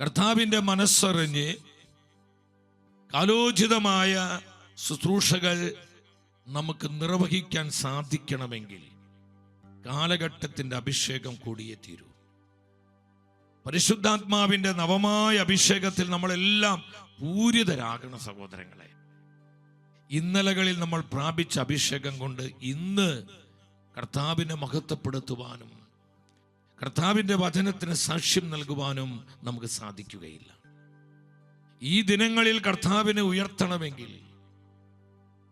കർത്താവിന്റെ മനസ്സറിഞ്ഞ് കാലോചിതമായ ശുശ്രൂഷകൾ നമുക്ക് നിർവഹിക്കാൻ സാധിക്കണമെങ്കിൽ കാലഘട്ടത്തിന്റെ അഭിഷേകം കൂടിയേ തീരൂ. പരിശുദ്ധാത്മാവിന്റെ നവമായ അഭിഷേകത്തിൽ നമ്മളെല്ലാം പൂരിതരാകണം സഹോദരങ്ങളെ. ഇന്നലകളിൽ നമ്മൾ പ്രാപിച്ച അഭിഷേകം കൊണ്ട് ഇന്ന് കർത്താവിനെ മഹത്വപ്പെടുത്തുവാനും കർത്താവിന്റെ വചനത്തിന് സാക്ഷ്യം നൽകുവാനും നമുക്ക് സാധിക്കുകയില്ല. ഈ ദിനങ്ങളിൽ കർത്താവിനെ ഉയർത്തണമെങ്കിൽ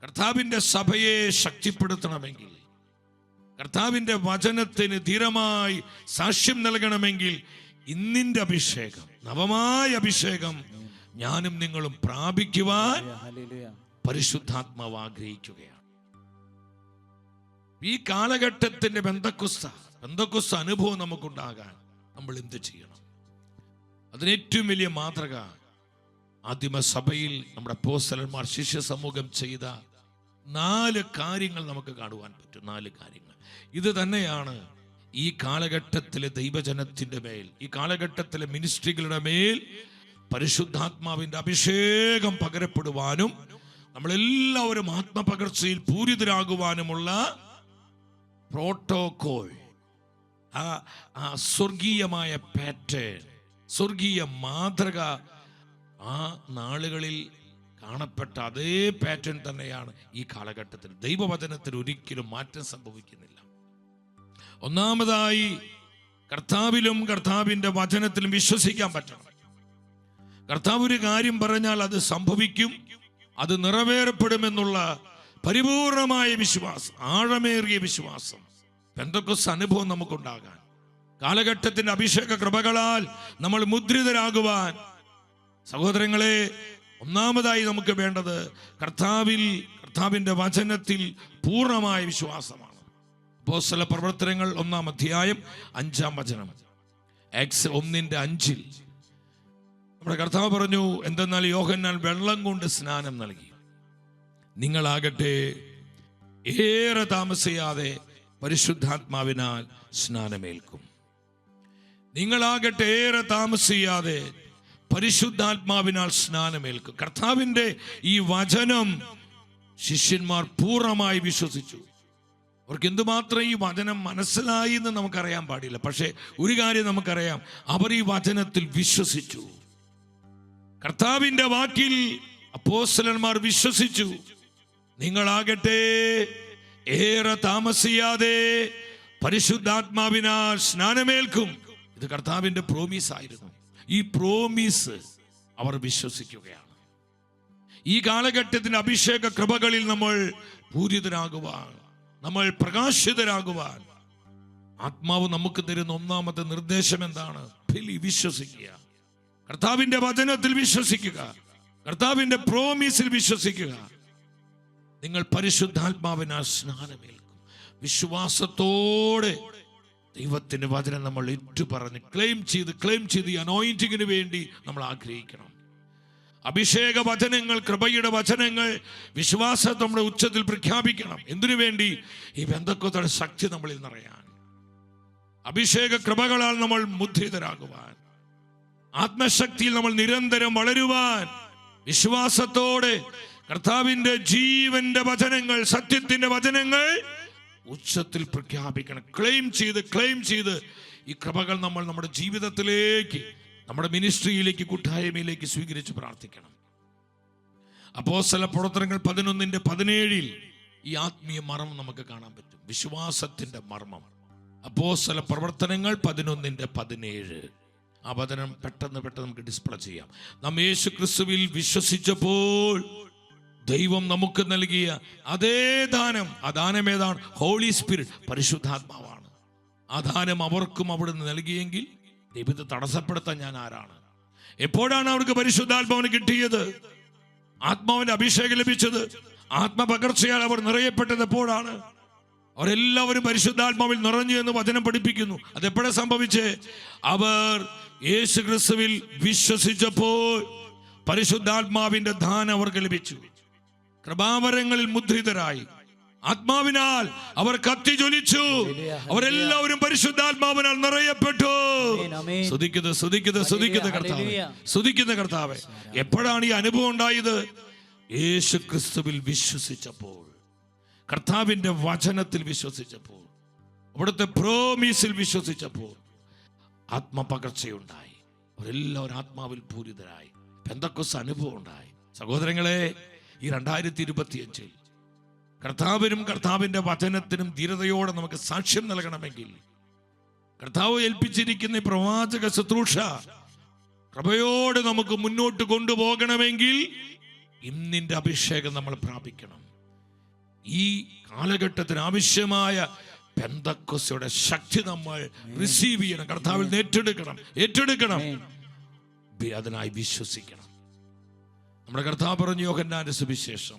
കർത്താവിന്റെ സഭയെ ശക്തിപ്പെടുത്തണമെങ്കിൽ കർത്താവിന്റെ വചനത്തിന് ധീരമായി സാക്ഷ്യം നൽകണമെങ്കിൽ ഇന്നിന്റെ അഭിഷേകം നവമായ അഭിഷേകം ഞാനും നിങ്ങളും പ്രാപിക്കുവാൻ പരിശുദ്ധാത്മാവ് ആഗ്രഹിക്കുകയാണ്. ഈ കാലഘട്ടത്തിന്റെ ബന്ധക്കുസ്ത ബന്ധക്കുസ്ത അനുഭവം നമുക്കുണ്ടാകാൻ നമ്മൾ എന്ത് ചെയ്യണം? അതിന് ഏറ്റവും വലിയ മാതൃക ആദിമ സഭയിൽ നമ്മുടെ പോസ്റ്റലന്മാർ ശിഷ്യ സമൂഹം ചെയ്ത നാല് കാര്യങ്ങൾ നമുക്ക് കാണുവാൻ പറ്റും. നാല് കാര്യങ്ങൾ. ഇത് തന്നെയാണ് ഈ കാലഘട്ടത്തിലെ ദൈവജനത്തിന്റെ മേൽ ഈ കാലഘട്ടത്തിലെ മിനിസ്ട്രികളുടെ മേൽ പരിശുദ്ധാത്മാവിന്റെ അഭിഷേകം പകരപ്പെടുവാനും നമ്മളെല്ലാവരും ആത്മപകർച്ചയിൽ പൂരിതരാകുവാനുമുള്ള പ്രോട്ടോകോൾ ആ ആ സ്വർഗീയമായ പാറ്റേൺ സ്വർഗീയ മാതൃക ആ നാളുകളിൽ കാണപ്പെട്ട അതേ പാറ്റേൺ തന്നെയാണ് ഈ കാലഘട്ടത്തിൽ. ദൈവവചനത്തിൽ ഒരിക്കലും മാറ്റം സംഭവിക്കുന്നില്ല. ഒന്നാമതായി കർത്താവിലും കർത്താവിന്റെ വചനത്തിലും വിശ്വസിക്കാൻ പറ്റണം. കർത്താവ് ഒരു കാര്യം പറഞ്ഞാൽ അത് സംഭവിക്കും അത് നിറവേറപ്പെടുമെന്നുള്ള പരിപൂർണമായ വിശ്വാസം ആഴമേറിയ വിശ്വാസം. എന്തൊക്കെ അനുഭവം നമുക്കുണ്ടാകാൻ കാലഘട്ടത്തിന്റെ അഭിഷേക കൃപകളാൽ നമ്മൾ മുദ്രിതരാകുവാൻ. സഹോദരങ്ങളെ ഒന്നാമതായി നമുക്ക് വേണ്ടത് കർത്താവിൽ കർത്താവിന്റെ വചനത്തിൽ പൂർണമായ വിശ്വാസമാണ്. അപ്പോസ്തല പ്രവർത്തനങ്ങൾ ഒന്നാം അധ്യായം അഞ്ചാം വചനം. എക്സ് ഒന്നിന്റെ അഞ്ചിൽ നമ്മുടെ കർത്താവ് പറഞ്ഞു എന്തെന്നാൽ യോഹന്നാൽ വെള്ളം കൊണ്ട് സ്നാനം നൽകി. നിങ്ങളാകട്ടെ ഏറെ താമസിയാതെ പരിശുദ്ധാത്മാവിനാൽ സ്നാനമേൽക്കും. നിങ്ങളാകട്ടെ ഏറെ താമസിയാതെ പരിശുദ്ധാത്മാവിനാൽ സ്നാനമേൽക്കും. കർത്താവിന്റെ ഈ വചനം ശിഷ്യന്മാർ പൂർണമായി വിശ്വസിച്ചു. അവർക്ക് എന്തുമാത്രം ഈ വചനം മനസ്സിലായി എന്ന് നമുക്കറിയാൻ പാടില്ല. പക്ഷേ ഒരു കാര്യം നമുക്കറിയാം. അവർ ഈ വചനത്തിൽ വിശ്വസിച്ചു. കർത്താവിന്റെ വാക്കിൽ അപ്പോസ്തലന്മാർ വിശ്വസിച്ചു. നിങ്ങളാകട്ടെ ഏറെ താമസിയാതെ പരിശുദ്ധാത്മാവിനാൽ സ്നാനമേൽക്കും. ഇത് കർത്താവിന്റെ പ്രോമീസ് ആയിരുന്നു. ഈ പ്രോമീസ് അവർ വിശ്വസിക്കുകയാണ്. ഈ കാലഘട്ടത്തിന്റെ അഭിഷേക കൃപകളിൽ നമ്മൾ പൂരിതരാകുവാൻ നമ്മൾ പ്രകാശിതരാകുവാൻ ആത്മാവ് നമുക്ക് തരുന്ന ഒന്നാമത്തെ നിർദ്ദേശം എന്താണ്? ഫിലി വിശ്വസിക്കുക. കർത്താവിന്റെ വചനത്തിൽ വിശ്വസിക്കുക. കർത്താവിന്റെ പ്രോമീസിൽ വിശ്വസിക്കുക. നിങ്ങൾ പരിശുദ്ധാത്മാവിനാൽ സ്നാനമേൽക്കും. വിശ്വാസത്തോടെ ദൈവത്തിന് വചനം നമ്മൾ ഏറ്റുപറഞ്ഞ് ക്ലെയിം ചെയ്ത് ക്ലെയിം ചെയ്ത് അനോയിന്റിങ്ങിന് വേണ്ടി നമ്മൾ ആഗ്രഹിക്കണം. അഭിഷേക വചനങ്ങൾ കൃപയുടെ വചനങ്ങൾ വിശ്വാസം നമ്മുടെ ഉച്ചത്തിൽ പ്രഖ്യാപിക്കണം. എന്തിനു വേണ്ടി? ഈ ബന്ധക്കത്തോടെ ശക്തി നമ്മളിൽ നിറയാൻ. അഭിഷേക കൃപകളാൽ നമ്മൾ മുദ്രിതരാകുവാൻ. ആത്മശക്തിയിൽ നമ്മൾ നിരന്തരം വളരുവാൻ. വിശ്വാസത്തോടെ കർത്താവിന്റെ ജീവന്റെ വചനങ്ങൾ സത്യത്തിന്റെ വചനങ്ങൾ ഉച്ചത്തിൽ പ്രഖ്യാപിക്കണം. ക്ലെയിം ചെയ്ത് ക്ലെയിം ചെയ്ത് ഈ കൃപകൾ നമ്മൾ നമ്മുടെ ജീവിതത്തിലേക്ക് നമ്മുടെ മിനിസ്ട്രിയിലേക്ക് കൂട്ടായ്മയിലേക്ക് സ്വീകരിച്ച് പ്രാർത്ഥിക്കണം. അപ്പോസ്തല പ്രവർത്തനങ്ങൾ പതിനൊന്നിന്റെ പതിനേഴിൽ ഈ ആത്മീയ മർമ്മം നമുക്ക് കാണാൻ പറ്റും. വിശ്വാസത്തിന്റെ മർമ്മം. അപ്പോസ്തല പ്രവർത്തനങ്ങൾ പതിനൊന്നിന്റെ പതിനേഴ്. ആ വചനം പെട്ടെന്ന് പെട്ടെന്ന് നമുക്ക് ഡിസ്പ്ലേ ചെയ്യാം. നാം യേശു ക്രിസ്തുവിൽ വിശ്വസിച്ചപ്പോൾ ദൈവം നമുക്ക് നൽകിയ അതേ ദാനം ആ ദാനം ഏതാണ്? ഹോളി സ്പിരിറ്റ് പരിശുദ്ധാത്മാവാണ്. ആ ദാനം അവർക്കും അവിടുന്ന് നൽകിയെങ്കിൽ ദൈവത്തെ തടസ്സപ്പെടുത്താൻ ഞാൻ ആരാണ്? എപ്പോഴാണ് അവർക്ക് പരിശുദ്ധാത്മാവിന് കിട്ടിയത്? ആത്മാവിന്റെ അഭിഷേകം ലഭിച്ചത്? ആത്മപകർച്ചയാൽ അവർ നിറയപ്പെട്ടത് എപ്പോഴാണ്? അവരെല്ലാവരും പരിശുദ്ധാത്മാവിൽ നിറഞ്ഞു എന്ന് വചനം പഠിപ്പിക്കുന്നു. അതെപ്പോഴാണ് സംഭവിച്ചേ? അവർ യേശു ക്രിസ്തുവിൽ വിശ്വസിച്ചപ്പോൾ പരിശുദ്ധാത്മാവിന്റെ ദാനം അവർക്ക് ലഭിച്ചു. കൃപാവരങ്ങളിൽ മുദ്രിതരായി. ആത്മാവിനാൽ അവർ കത്തി ജ്വലിച്ചു. അവരെല്ലാവരും പരിശുദ്ധാത്മാവിനാൽ നിറയപ്പെട്ടു. ആമേൻ, ശ്രദ്ധിക്കുന്നത് ശ്രദ്ധിക്കുന്ന കർത്താവ്. ശ്രദ്ധിക്കുന്ന കർത്താവ്. എപ്പോഴാണ് ഈ അനുഭവം ഉണ്ടായത്? യേശു ക്രിസ്തുവിൽ വിശ്വസിച്ചപ്പോൾ. കർത്താവിന്റെ വചനത്തിൽ വിശ്വസിച്ചപ്പോൾ. അവിടുത്തെ പ്രോമീസിൽ വിശ്വസിച്ചപ്പോൾ. ആത്മപകർച്ചയുണ്ടായി. അവരെല്ലാവരും ആത്മാവിൽ പൂരിതരായി. പെന്തക്കൊസ് അനുഭവം ഉണ്ടായി. സഹോദരങ്ങളെ ഈ രണ്ടായിരത്തി ഇരുപത്തിയഞ്ചിൽ കർത്താവിനും കർത്താവിന്റെ വചനത്തിനും ധീരതയോടെ നമുക്ക് സാക്ഷ്യം നൽകണമെങ്കിൽ കർത്താവ് ഏൽപ്പിച്ചിരിക്കുന്ന പ്രവാചക ശുശ്രൂഷ കൃപയോടെ നമുക്ക് മുന്നോട്ട് കൊണ്ടുപോകണമെങ്കിൽ ഇന്നിന്റെ അഭിഷേകം നമ്മൾ പ്രാപിക്കണം. ഈ കാലഘട്ടത്തിന് ആവശ്യമായ പെന്തക്കൊസയുടെ ശക്തി നമ്മൾ റിസീവ് ചെയ്യണം. കർത്താവിൽ ഏറ്റെടുക്കണം. ഏറ്റെടുക്കണം. അതിനായി വിശ്വസിക്കണം. നമ്മുടെ കർത്താവ് പറഞ്ഞു യോഹന്നാന്റെ സുവിശേഷം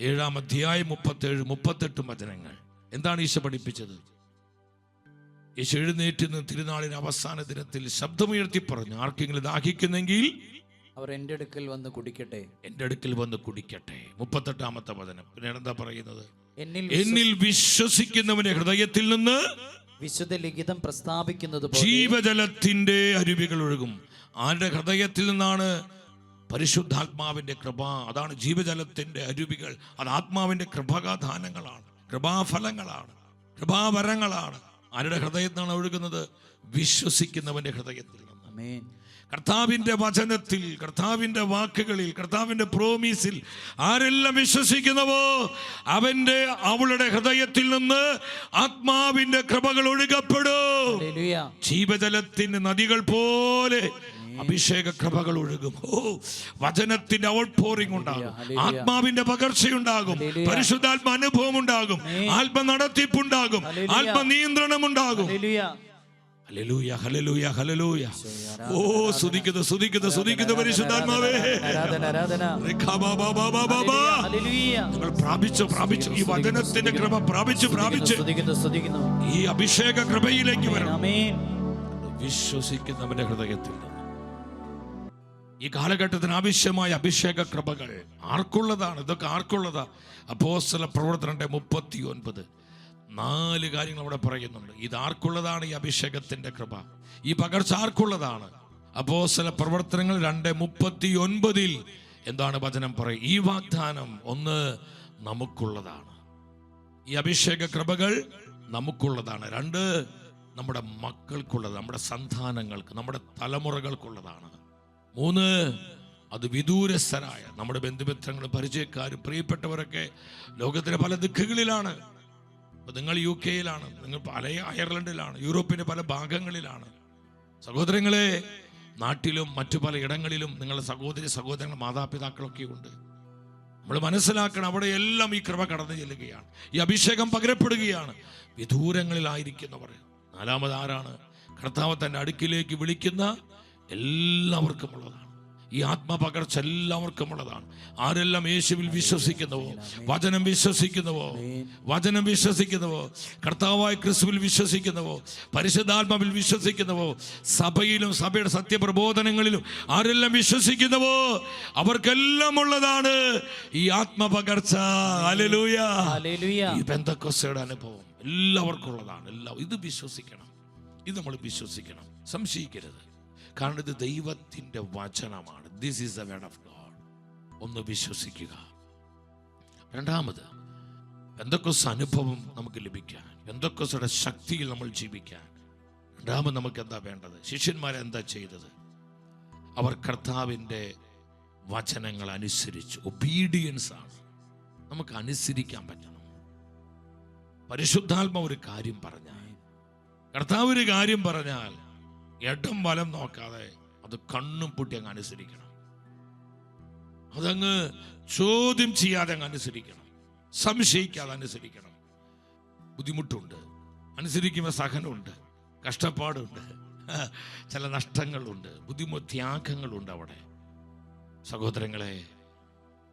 ഏഴാം അധ്യായം മുപ്പത്തേഴ് മുപ്പത്തെട്ട് വചനങ്ങൾ. എന്താണ് ഈശോ പഠിപ്പിച്ചത്? യേശു എഴുന്നേറ്റ് നിന്ന് തിരുനാളിന് അവസാന ദിനത്തിൽ ശബ്ദമുയർത്തി പറഞ്ഞു ആർക്കെങ്കിലും ദാഹിക്കുന്നെങ്കിൽ അവർ എന്റെ അടുക്കൽ വന്ന് കുടിക്കട്ടെ. എന്റെ അടുക്കൽ വന്ന് കുടിക്കട്ടെ. മുപ്പത്തെട്ടാമത്തെ വചനം. പിന്നെ എന്താ പറയുന്നത്? എന്നിൽ വിശ്വസിക്കുന്നവന്റെ ഹൃദയത്തിൽ നിന്ന് വിശുദ്ധ ലിഖിതം പ്രസ്താവിക്കുന്നത് ജീവജലത്തിന്റെ അരുവികൾ ഒഴുകും. ആരുടെ ഹൃദയത്തിൽ നിന്നാണ് പരിശുദ്ധാത്മാവിന്റെ കൃപ അതാണ് ജീവജലത്തിന്റെ അരുവികൾ. അത് ആത്മാവിന്റെ കൃപകാദാനങ്ങളാണ് കൃപാഫലങ്ങളാണ് കൃപാവരങ്ങളാണ്. ആരുടെ ഹൃദയത്തിനാണ് ഒഴുകുന്നത്? വിശ്വസിക്കുന്നവന്റെ ഹൃദയത്തിൽ നിന്ന് ആമേൻ. കർത്താവിന്റെ വചനത്തിൽ കർത്താവിന്റെ വാക്കുകളിൽ കർത്താവിന്റെ പ്രോമീസിൽ ആരെല്ലാം വിശ്വസിക്കുന്നവോ അവന്റെ അവളുടെ ഹൃദയത്തിൽ നിന്ന് ആത്മാവിന്റെ കൃപകൾ ഒഴുകപ്പെടും. ഹല്ലേലൂയ. ജീവജലത്തിന്റെ നദികൾ പോലെ അഭിഷേക കൃപകൾ ഒഴുകും ഓ വചനത്തിന്റെ ഔട്ട് പോറിംഗ് ഉണ്ടാകും. ആത്മാവിന്റെ പകർച്ചയുണ്ടാകും. പരിശുദ്ധാത്മ അനുഭവം ഉണ്ടാകും ആത്മ നടത്തിപ്പുണ്ടാകും. ആത്മ നിയന്ത്രണം ഉണ്ടാകും ഓ സ്തുതിക്കുന്നു സ്തുതിക്കുന്നു സ്തുതിക്കുന്നു പരിശുദ്ധാത്മാവേ. നിങ്ങൾ പ്രാപിച്ചു പ്രാപിച്ചു. ഈ വചനത്തിന്റെ കൃപ പ്രാപിച്ചു പ്രാപിച്ചു. ഈ അഭിഷേക കൃപയിലേക്ക് വരണം. വിശ്വസിക്കുന്നവന്റെ ഹൃദയത്തിൽ ഈ കാലഘട്ടത്തിന് ആവശ്യമായ അഭിഷേക കൃപകൾ ആർക്കുള്ളതാണ്? ഇതൊക്കെ ആർക്കുള്ളതാ? അപ്പോസ്തല പ്രവർത്തനന്റെ മുപ്പത്തി ഒൻപത് നാല് കാര്യങ്ങൾ അവിടെ പറയുന്നുണ്ട്. ഇത് ആർക്കുള്ളതാണ് ഈ അഭിഷേകത്തിന്റെ കൃപ? ഈ പകർച്ച ആർക്കുള്ളതാണ്? അപ്പോസ്തല പ്രവർത്തനങ്ങൾ രണ്ട് മുപ്പത്തി ഒൻപതിൽ എന്താണ് വചനം പറയുക? ഈ വാഗ്ദാനം ഒന്ന് നമുക്കുള്ളതാണ്. ഈ അഭിഷേക കൃപകൾ നമുക്കുള്ളതാണ്. രണ്ട് നമ്മുടെ മക്കൾക്കുള്ളത് നമ്മുടെ സന്താനങ്ങൾക്ക് നമ്മുടെ തലമുറകൾക്കുള്ളതാണ്. മൂന്ന് അത് വിദൂരസ്ഥരായ നമ്മുടെ ബന്ധുമിത്രങ്ങളും പരിചയക്കാരും പ്രിയപ്പെട്ടവരൊക്കെ ലോകത്തിലെ പല ദിക്കുകളിലാണ്. നിങ്ങൾ യു കെയിലാണ് നിങ്ങൾ പല അയർലൻഡിലാണ് യൂറോപ്പിന്റെ പല ഭാഗങ്ങളിലാണ്. സഹോദരങ്ങളെ നാട്ടിലും മറ്റു പല ഇടങ്ങളിലും നിങ്ങളുടെ സഹോദരി സഹോദരങ്ങൾ മാതാപിതാക്കളൊക്കെ ഉണ്ട് നമ്മൾ മനസ്സിലാക്കണം അവിടെ എല്ലാം ഈ കൃപ കടന്നു ചെല്ലുകയാണ്. ഈ അഭിഷേകം പകരപ്പെടുകയാണ്. വിദൂരങ്ങളിലായിരിക്കുന്നവർ. നാലാമത് ആരാണ് കർത്താവ് തന്റെ അടുക്കിലേക്ക് വിളിക്കുന്ന എല്ലാവർക്കും ഉള്ളതാണ് ഈ ആത്മപകർച്ച എല്ലാവർക്കും ഉള്ളതാണ് ആരെല്ലാം യേശുവിൽ വിശ്വസിക്കുന്നുവോ? വചനം വിശ്വസിക്കുന്നുവോ? വചനം വിശ്വസിക്കുന്നുവോ? കർത്താവായ ക്രിസ്തുവിൽ വിശ്വസിക്കുന്നുവോ? പരിശുദ്ധാത്മാവിൽ വിശ്വസിക്കുന്നുവോ? സഭയിലും സഭയുടെ സത്യപ്രബോധനങ്ങളിലും ആരെല്ലാം വിശ്വസിക്കുന്നുവോ? അവർക്കെല്ലാം ഉള്ളതാണ് ഈ ആത്മപകർച്ച. അലലൂയ ബന്ധക്കൊസയുടെ അനുഭവം എല്ലാവർക്കും ഉള്ളതാണ് എല്ലാം ഇത് വിശ്വസിക്കണം. ഇത് നമ്മൾ വിശ്വസിക്കണം. സംശയിക്കരുത്. കാരണം ഇത് ദൈവത്തിന്റെ വചനമാണ്. This is the word of God ഒന്ന് വിശ്വസിക്കുക. രണ്ടാമത് എന്തൊക്കെ അനുഭവം നമുക്ക് ലഭിക്കാൻ? ബന്ധക്കൊസയുടെ ശക്തിയിൽ നമ്മൾ ജീവിക്കാൻ? രണ്ടാമത് നമുക്ക് എന്താ വേണ്ടത്? ശിഷ്യന്മാരെന്താ ചെയ്തത്? അവർ കർത്താവിന്റെ വചനങ്ങൾ അനുസരിച്ച് ഒബീഡിയൻസ് ആണ്. നമുക്ക് അനുസരിക്കാൻ പറ്റണം. പരിശുദ്ധാത്മ ഒരു കാര്യം പറഞ്ഞാൽ കർത്താവ് ഒരു കാര്യം പറഞ്ഞാൽ ഇടം വലം നോക്കാതെ അത് കണ്ണും പൂട്ടി അങ്ങ് അനുസരിക്കണം. അതങ്ങ് ചോദ്യം ചെയ്യാതെ അങ്ങ് അനുസരിക്കണം. സംശയിക്കാതെ അനുസരിക്കണം. ബുദ്ധിമുട്ടുണ്ട്. അനുസരിക്കുമ്പോൾ സഹനമുണ്ട്. കഷ്ടപ്പാടുണ്ട്. ചില നഷ്ടങ്ങളുണ്ട്. ബുദ്ധിമുട്ട് ത്യാഗങ്ങളുണ്ട് അവിടെ. സഹോദരങ്ങളെ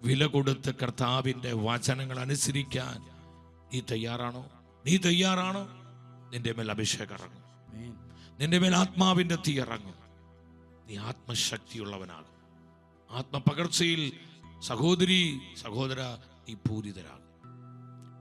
വില കൊടുത്ത് കർത്താവിന്റെ വചനങ്ങൾ അനുസരിക്കാൻ നീ തയ്യാറാണോ? നീ തയ്യാറാണോ? നിന്റെ മേൽ അഭിഷേകം ഇറങ്ങും. നിന്റെ മേൽ ആത്മാവിന്റെ തീ ഇറങ്ങും. നീ ആത്മശക്തിയുള്ളവനാകും. ആത്മപകർച്ചയിൽ സഹോദരി സഹോദര നീ പൂരിതരാകും.